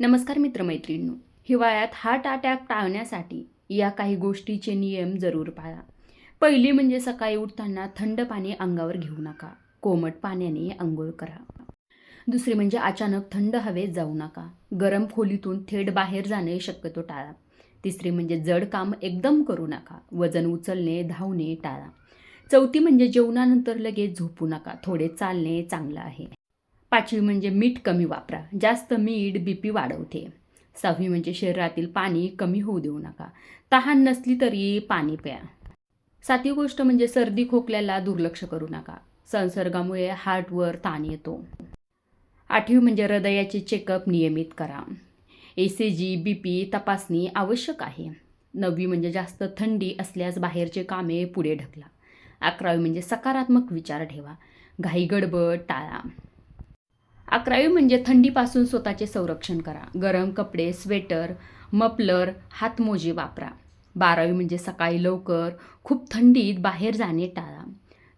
नमस्कार मित्रमैत्रिणींनो हिवाळ्यात heart attack टाळण्यासाठी या काही गोष्टीचे नियम जरूर पाळा. पहिली म्हणजे सकाळी उठताना थंड पाणी अंगावर घेऊ नका. कोमट पाण्याने आंघोळ करा. दुसरी म्हणजे अचानक थंड हवेत जाऊ नका. गरम खोलीतून थेट बाहेर जाणे शक्यतो टाळा. तिसरी म्हणजे जड काम एकदम करू नका. वजन उचलणे धावणे टाळा. चौथी म्हणजे जेवणानंतर लगेच झोपू नका. थोडे चालणे चांगलं आहे. पाचवी म्हणजे मीठ कमी वापरा. जास्त मीठ बी पी वाढवते. सहावी म्हणजे शरीरातील पाणी कमी होऊ देऊ नका. तहान नसली तरी पाणी प्या. सातवी गोष्ट म्हणजे सर्दी खोकल्याला दुर्लक्ष करू नका. संसर्गामुळे हार्टवर ताण येतो. आठवी म्हणजे हृदयाचे चेकअप नियमित करा. ए सी जी बी पी तपासणी आवश्यक आहे. नववी म्हणजे जास्त थंडी असल्यास बाहेरचे कामे पुढे ढकला. अकरावी म्हणजे सकारात्मक विचार ठेवा. घाई गडबड टाळा. अकरावी म्हणजे थंडीपासून स्वतःचे संरक्षण करा. गरम कपडे स्वेटर मफलर हातमोजे वापरा. बारावी म्हणजे सकाळी लवकर खूप थंडीत बाहेर जाणे टाळा.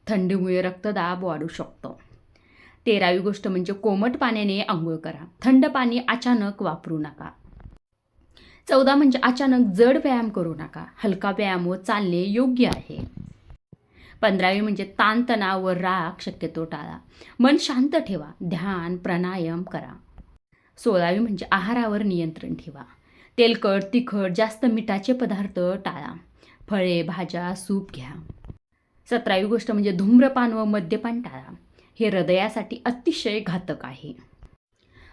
थंडीमुळे रक्तदाब वाढू शकतो. तेरावी गोष्ट म्हणजे कोमट पाण्याने आंघोळ करा. थंड पाणी अचानक वापरू नका. चौदा म्हणजे अचानक जड व्यायाम करू नका. हलका व्यायाम व चालणे योग्य आहे. पंधरावी म्हणजे ताणतणाव व राग शक्यतो टाळा. मन शांत ठेवा. ध्यान प्राणायाम करा. सोळावी म्हणजे आहारावर नियंत्रण ठेवा. तेलकट तिखट जास्त मिठाचे पदार्थ टाळा. फळे भाज्या सूप घ्या. सतरावी गोष्ट म्हणजे धूम्रपान व मद्यपान टाळा. हे हृदयासाठी अतिशय घातक आहे.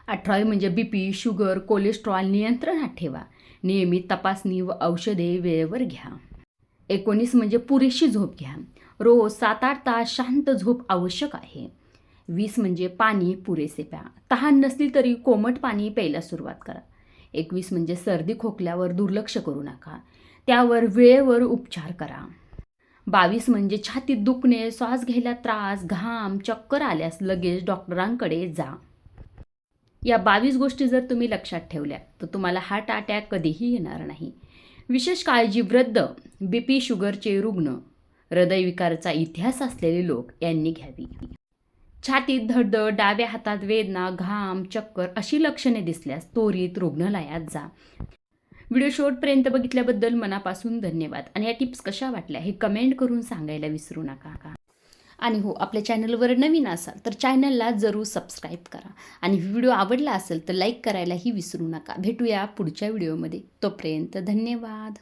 अठरावी म्हणजे बी पी शुगर कोलेस्ट्रॉल नियंत्रणात ठेवा. नियमित तपासणी व औषधे वेळेवर घ्या. एकोणीस म्हणजे पुरेशी झोप घ्या. रोज सात आठ तास शांत झोप आवश्यक आहे. वीस म्हणजे पाणी पुरेसे प्या तहान नसली तरी कोमट पाणी प्यायला सुरुवात करा. एकवीस म्हणजे सर्दी खोकल्यावर दुर्लक्ष करू नका. त्यावर वेळेवर उपचार करा. बावीस म्हणजे छातीत दुखणे श्वास घ्यायला त्रास घाम चक्कर आल्यास लगेच डॉक्टरांकडे जा. या बावीस गोष्टी जर तुम्ही लक्षात ठेवल्या तर तुम्हाला हार्ट अटॅक कधीही येणार नाही. विशेष काळजी वृद्ध बी पी शुगरचे रुग्ण हृदयविकाराचा इतिहास असलेले लोक यांनी घ्यावी. छातीत धडधड डाव्या हातात वेदना घाम चक्कर अशी लक्षणे दिसल्यास त्वरित रुग्णालयात जा. व्हिडिओ शॉर्टपर्यंत बघितल्याबद्दल मनापासून धन्यवाद. आणि या टिप्स कशा वाटल्या हे कमेंट करून सांगायला विसरू नका. का आणि हो आपल्या चॅनलवर नवीन असाल तर चॅनलला जरूर सबस्क्राईब करा. आणि व्हिडिओ आवडला असेल तर लाईक करायलाही विसरू नका. भेटूया पुढच्या व्हिडिओमध्ये. तोपर्यंत धन्यवाद.